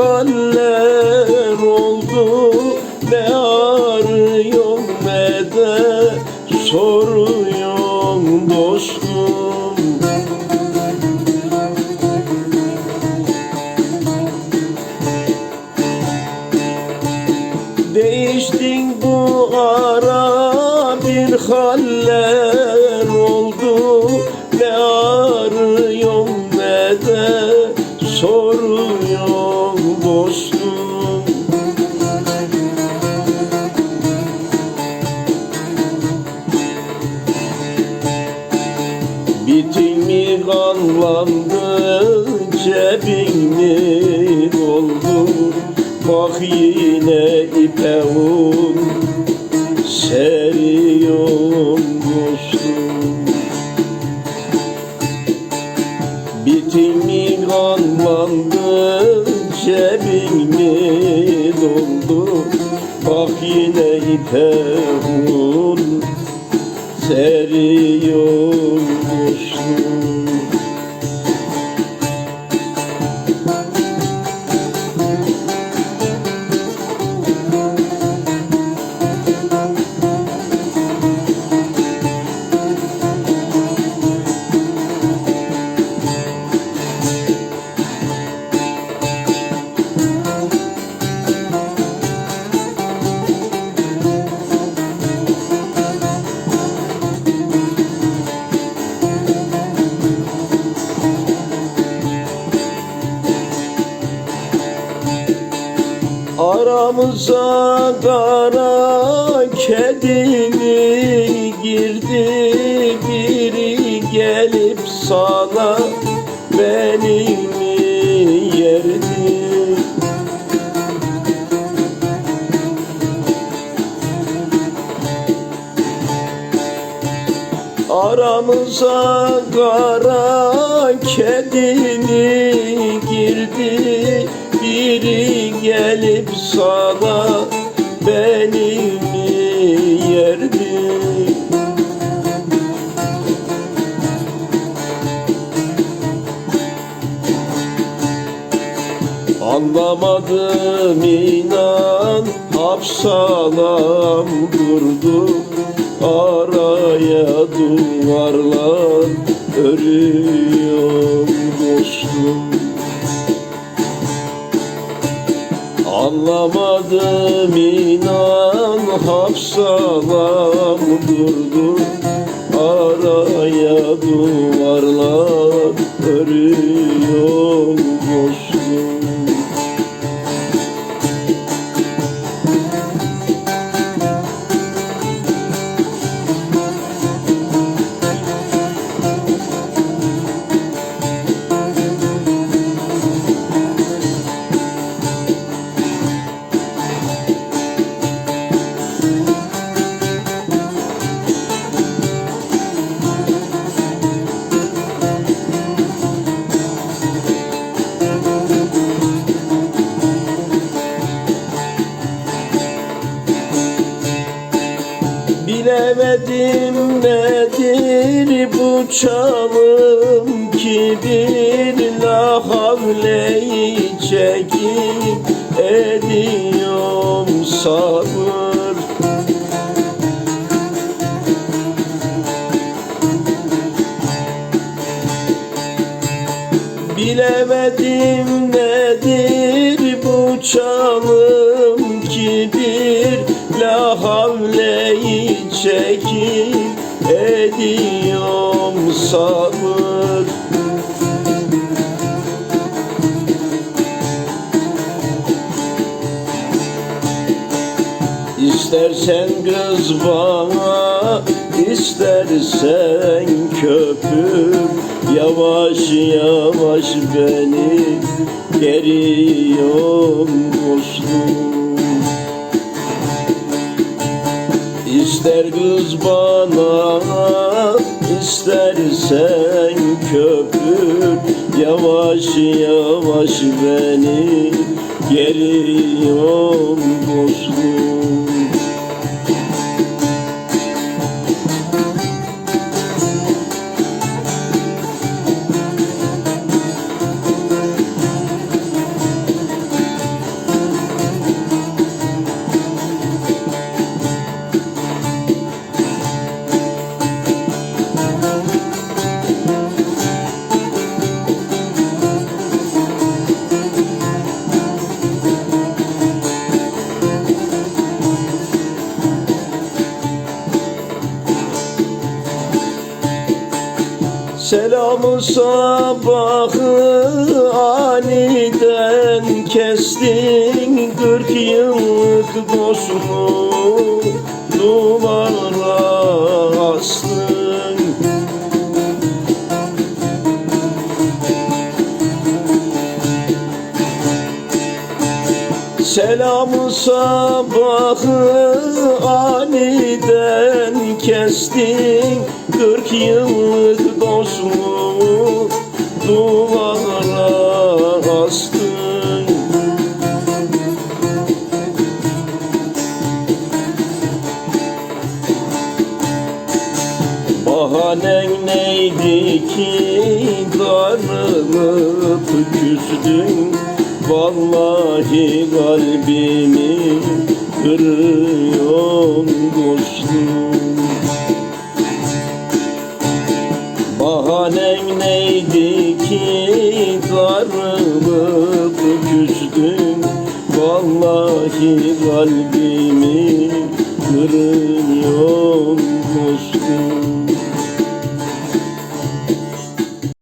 haller oldu. Ne arıyorum ne de soruyorum dostum. Değiştin bu ara bir haller dostum. Bitin mi kanlandı cebin mi doldu? Bak yine ipe un seriyorum dostum. Bitin mi kanlandı cebin mi doldu Bak yine ipe un seriyorum Aramıza kara kedi mi girdi. Biri gelip sana beni mi yerdi? Aramıza kara kedi mi girdi. Biri gelip sana beni mi yerdi? Anlamadım inan Hapsalam durdu. Araya duvarlar örüyorum dostum Anlamadım inan hapsalam durdu Araya duvarlar örüyorum la havleyi çekip ediyorum sabır. Bilemedim nedir bu çamım ki bir la havleyi çekip ediyorum sabır İstersen kız bana, istersen köpür Yavaş yavaş beni geriyorum dostum. İster kız bana, istersen köpür Yavaş yavaş beni geriyorum dostum Selamı sabahı aniden kestin Kırk yıllık dostumu duvara astın. Selamı sabahı aniden kestin Kırk yıllık dostumu duvara astın. Bahanen neydi ki darılıp küstün? Vallahi kalbimi kırıyorsun dostum Ah alem neydi ki darılıp küstüm Vallahi kalbimi kırıyor dostum